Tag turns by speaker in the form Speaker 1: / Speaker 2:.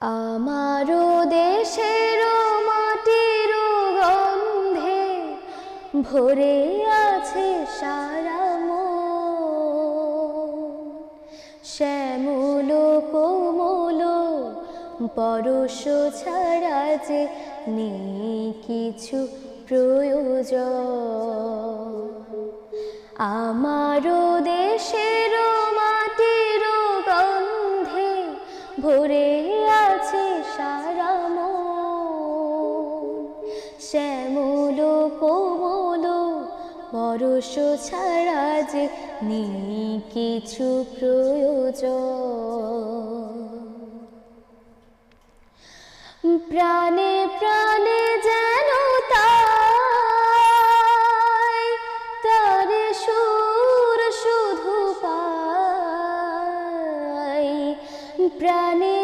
Speaker 1: আমারও দেশের মাটির গন্ধে ভরে আছে সারা শ্যামল কোমল পরশ ছাড়া যে নেই কিছু প্রয়োজন। আমারও দেশের ভরে আছে সারা শ্যামল কোমল পরশ ছাড়া যে নেই কিছু প্রয়োজন। প্রাণে প্রাণে প্রাণে